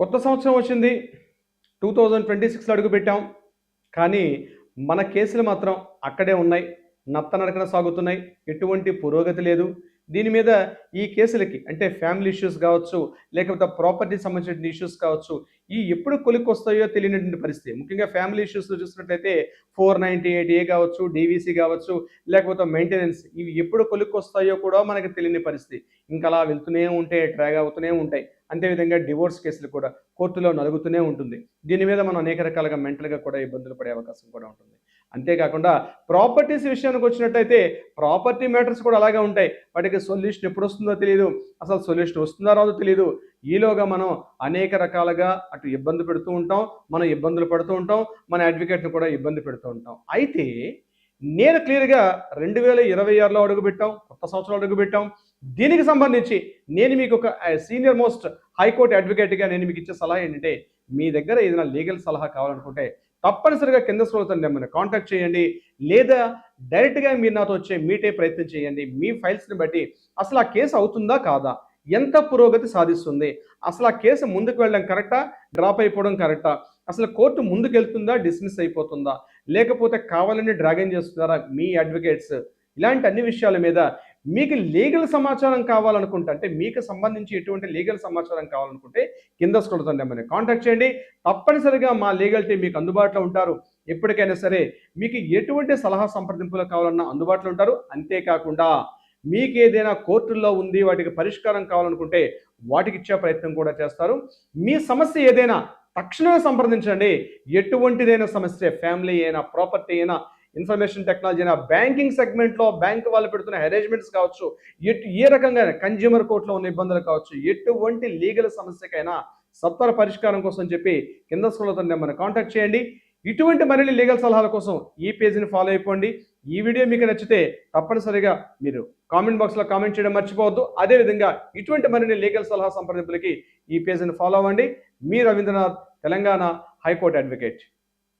కొత్త సంవత్సరం వచ్చింది. టూ థౌజండ్ ట్వంటీ సిక్స్లో అడుగుపెట్టాం కానీ మన కేసులు మాత్రం అక్కడే ఉన్నాయి. నత్తనడకన సాగుతున్నాయి. ఎటువంటి పురోగతి లేదు. దీని మీద ఈ కేసులకి అంటే ఫ్యామిలీ ఇష్యూస్ కావచ్చు లేకపోతే ప్రాపర్టీ సంబంధించిన ఇష్యూస్ కావచ్చు ఈ ఎప్పుడు కొలిక్కి వస్తాయో తెలియనటువంటి పరిస్థితి. ముఖ్యంగా ఫ్యామిలీ ఇష్యూస్లో చూసినట్లయితే ఫోర్ నైంటీ ఎయిట్ ఏ కావచ్చు డీవీసీ కావచ్చు లేకపోతే మెయింటెనెన్స్ ఇవి ఎప్పుడు కొలిక్కి వస్తాయో కూడా మనకి తెలియని పరిస్థితి. ఇంకా అలా వెళ్తూనే ఉంటే ట్రాగ్ అవుతూనే ఉంటాయి. అంతేవిధంగా డివోర్స్ కేసులు కూడా కోర్టులో నలుగుతూనే ఉంటుంది. దీని మీద మనం అనేక రకాలుగా మెంటల్గా కూడా ఇబ్బందులు పడే అవకాశం కూడా ఉంటుంది. అంతేకాకుండా ప్రాపర్టీస్ విషయానికి వచ్చినట్టయితే ప్రాపర్టీ మ్యాటర్స్ కూడా అలాగే ఉంటాయి. వాటికి సొల్యూషన్ ఎప్పుడు వస్తుందో తెలియదు అసలు సొల్యూషన్ వస్తుందో రాదో తెలియదు ఈలోగా మనం అనేక రకాలుగా అటు ఇబ్బంది పెడుతూ ఉంటాం మనం ఇబ్బందులు పడుతూ ఉంటాం మన అడ్వకేట్ని కూడా ఇబ్బంది పెడుతూ ఉంటాం. అయితే నేను క్లియర్గా రెండు వేల ఇరవై ఆరులో అడుగుపెట్టాం కొత్త సంవత్సరం అడుగుపెట్టాం. దీనికి సంబంధించి నేను మీకు ఒక సీనియర్ మోస్ట్ హైకోర్టు అడ్వకేట్గా నేను మీకు ఇచ్చే సలహా ఏంటంటే మీ దగ్గర ఏదైనా లీగల్ సలహా కావాలనుకుంటే తప్పనిసరిగా కింద స్రోతండి మిమ్మల్ని కాంటాక్ట్ చేయండి. లేదా డైరెక్ట్గా మీరు నాతో వచ్చే మీటే ప్రయత్నం చేయండి. మీ ఫైల్స్ని బట్టి అసలు ఆ కేసు అవుతుందా కాదా? ఎంత పురోగతి సాధిస్తుంది? అసలు ఆ కేసు ముందుకు వెళ్ళడం కరెక్టా డ్రాప్ అయిపోవడం కరెక్టా అసలు కోర్టు ముందుకెళ్తుందా? డిస్మిస్ అయిపోతుందా? లేకపోతే కావాలని డ్రాగన్ చేస్తున్నారా మీ అడ్వకేట్స్ ఇలాంటి అన్ని విషయాల మీద మీకు లీగల్ సమాచారం కావాలనుకుంటే అంటే మీకు సంబంధించి ఎటువంటి లీగల్ సమాచారం కావాలనుకుంటే కింద స్క్రోల్ నెంబర్ని కాంటాక్ట్ చేయండి. తప్పనిసరిగా మా లీగల్ టీం మీకు అందుబాటులో ఉంటారు. ఎప్పటికైనా సరే మీకు ఎటువంటి సలహా సంప్రదింపులు కావాలన్నా అందుబాటులో ఉంటారు. అంతేకాకుండా మీకు ఏదైనా కోర్టుల్లో ఉంది వాటికి పరిష్కారం కావాలనుకుంటే వాటికి ఇచ్చే ప్రయత్నం కూడా చేస్తారు. మీ సమస్య ఏదైనా తక్షణమే సంప్రదించండి. ఎటువంటిదైనా సమస్య ఫ్యామిలీ అయినా ప్రాపర్టీ అయినా ఇన్ఫర్మేషన్ టెక్నాలజీ అయినా బ్యాంకింగ్ సెగ్మెంట్లో బ్యాంక్ వాళ్ళు పెడుతున్న హెరేజ్మెంట్స్ కావచ్చు ఎటు ఏ రకంగా కన్జ్యూమర్ కోర్టులో ఉన్న ఇబ్బందులు కావచ్చు ఎటువంటి లీగల్ సమస్యకైనా సత్వర పరిష్కారం కోసం చెప్పి కింద స్కూల్తో నెంబర్ని కాంటాక్ట్ చేయండి. ఇటువంటి మరిన్ని లీగల్ సలహాల కోసం ఈ పేజీని ఫాలో అయిపోండి. ఈ వీడియో మీకు నచ్చితే తప్పనిసరిగా మీరు కామెంట్ బాక్స్లో కామెంట్ చేయడం మర్చిపోవద్దు. అదేవిధంగా ఇటువంటి మరిన్ని లీగల్ సలహా సంప్రదింపులకి ఈ పేజీని ఫాలో అవ్వండి. మీ Ravindranath Telangana high court advocate.